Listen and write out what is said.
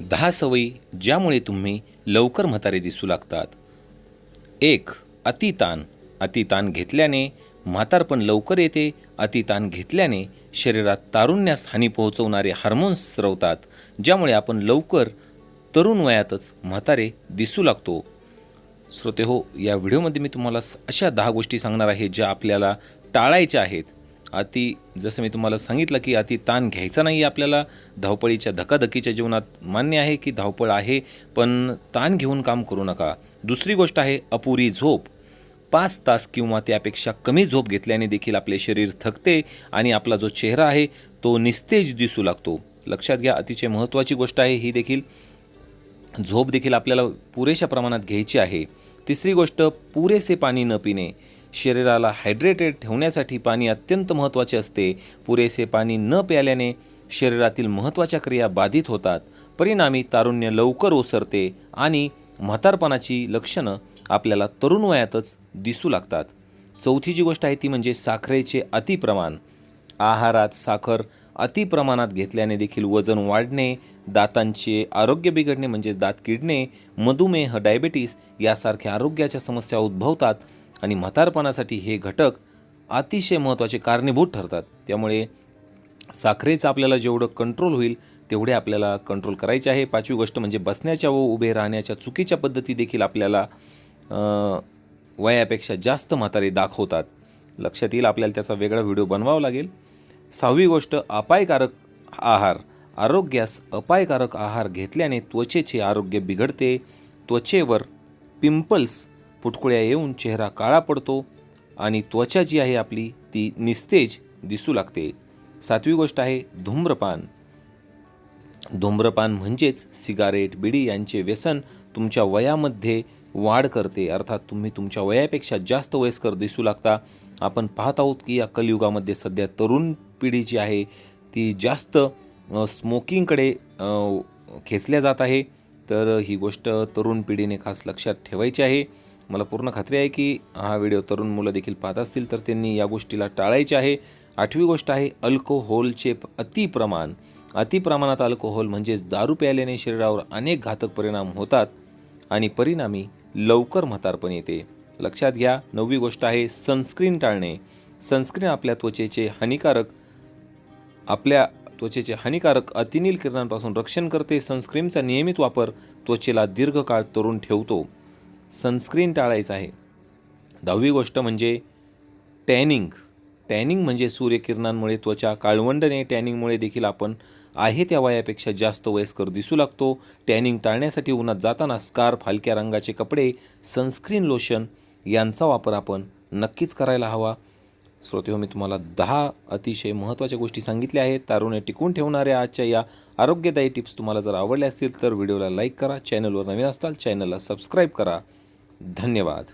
दहा सवयी ज्यामुळे तुम्ही लवकर म्हातारे दिसू लागतात. एक अतिताण अतिताण घेतल्याने म्हातारपण लवकर येते. अतिताण घेतल्याने शरीरात तारुण्यास हानी पोहोचवणारे हार्मोन्स स्रवतात ज्यामुळे आपण लवकर तरुण वयातच म्हातारे दिसू लागतो. श्रोते हो या व्हिडिओमध्ये मी तुम्हाला अशा दहा गोष्टी सांगणार आहे ज्या आपल्याला टाळायच्या आहेत. अति जसं मी तुम्हाला सांगितलं की अति ताण घ्यायचा नाही आपल्याला. धावपळीच्या धकाधकीच्या जीवनात मान्य आहे की धावपळ आहे पण ताण घेऊन काम करू नका. दुसरी गोष्ट आहे अपुरी झोप. पाच तास किंवा त्यापेक्षा कमी झोप घेतल्याने देखील आपले शरीर थकते आणि आपला जो चेहरा आहे तो निस्तेज दिसू लागतो. लक्षात घ्या अतिशय महत्त्वाची गोष्ट आहे ही देखील. झोप देखील आपल्याला पुरेशा प्रमाणात घ्यायची आहे. तिसरी गोष्ट पुरेसे पाणी न पिणे. शरीराला हायड्रेटेड ठेवण्यासाठी पाणी अत्यंत महत्त्वाचे असते. पुरेसे पाणी न प्याल्याने शरीरातील महत्त्वाच्या क्रिया बाधित होतात. परिणामी तारुण्य लवकर ओसरते आणि म्हातारपणाची लक्षणं आपल्याला तरुण वयातच दिसू लागतात. चौथी जी गोष्ट आहे ती म्हणजे साखरेचे अतिप्रमाण. आहारात साखर अति प्रमाणात घेतल्याने देखील वजन वाढणे दातांचे आरोग्य बिघडणे म्हणजेच दात किडणे मधुमेह डायबेटीस यासारख्या आरोग्याच्या समस्या उद्भवतात. आणि म्हातारपणासाठी हे घटक अतिशय महत्त्वाचे कारणीभूत ठरतात. त्यामुळे साखरेचं आपल्याला जेवढं कंट्रोल होईल तेवढे आपल्याला कंट्रोल करायचे आहे. पाचवी गोष्ट म्हणजे बसण्याच्या व उभे राहण्याच्या चुकीच्या पद्धती देखील आपल्याला वयापेक्षा जास्त म्हातारे दाखवतात. लक्षात येईल आपल्याला त्याचा वेगळा व्हिडिओ बनवावा लागेल. सहावी गोष्ट अपायकारक आहार. आरोग्यास अपायकारक आहार घेतल्याने त्वचेचे आरोग्य बिघडते. त्वचेवर पिंपल्स फुटकुळ्या येऊन चेहरा काळा पडतो आणि त्वचा जी आहे आपली ती निस्तेज दिसू लागते. सातवी गोष्ट आहे धूम्रपान. धूम्रपान म्हणजेच सिगारेट बिडी यांचे व्यसन तुमच्या वयामध्ये वाढ करते. अर्थात तुम्ही तुमच्या वयापेक्षा जास्त वयस्कर दिसू लागता. आपण पाहत आहोत की या कलियुगामध्ये सध्या तरुण पिढी जी आहे ती जास्त स्मोकिंगकडे खेचल्या जात आहे. तर ही गोष्ट तरुण पिढीने खास लक्षात ठेवायची आहे. मला पूर्ण खात्री आहे की हा व्हिडिओ तरुण मुलं देखील पाहत असतील तर त्यांनी या गोष्टीला टाळायचे आहे. आठवी गोष्ट आहे अल्कोहोलचे अतिप्रमाण अतिप्रमाणात अल्कोहोल म्हणजेच दारू प्यायल्याने शरीरावर अनेक घातक परिणाम होतात आणि परिणामी लवकर म्हातारपण येते. लक्षात घ्या नववी गोष्ट आहे सनस्क्रीन टाळणे. सनस्क्रीन आपल्या त्वचेचे हानिकारक आपल्या त्वचेचे हानिकारक अतिनील किरणांपासून रक्षण करते. सनस्क्रीनचा नियमित वापर त्वचेला दीर्घकाळ तरुण ठेवतो. सनस्क्रीन टाळायचं आहे. दहावी गोष्ट म्हणजे टॅनिंग. टॅनिंग म्हणजे सूर्यकिरणांमुळे त्वचा काळवंडणे टॅनिंगमुळे देखील आपण आहे त्या वयापेक्षा जास्त वयस्कर दिसू लागतो. टॅनिंग टाळण्यासाठी उन्हात जाताना स्कार्फ हलक्या रंगाचे कपडे सनस्क्रीन लोशन यांचा वापर आपण नक्कीच करायला हवा. श्रोते हो मी तुम्हाला दहा अतिशय महत्त्वाच्या गोष्टी सांगितल्या आहेत. तारुण्य टिकून ठेवणाऱ्या आजच्या या आरोग्यदायी टिप्स तुम्हाला जर आवडल्या असतील तर व्हिडिओला लाईक करा चॅनलवर नवीन असताल चॅनलला सबस्क्राईब करा. धन्यवाद.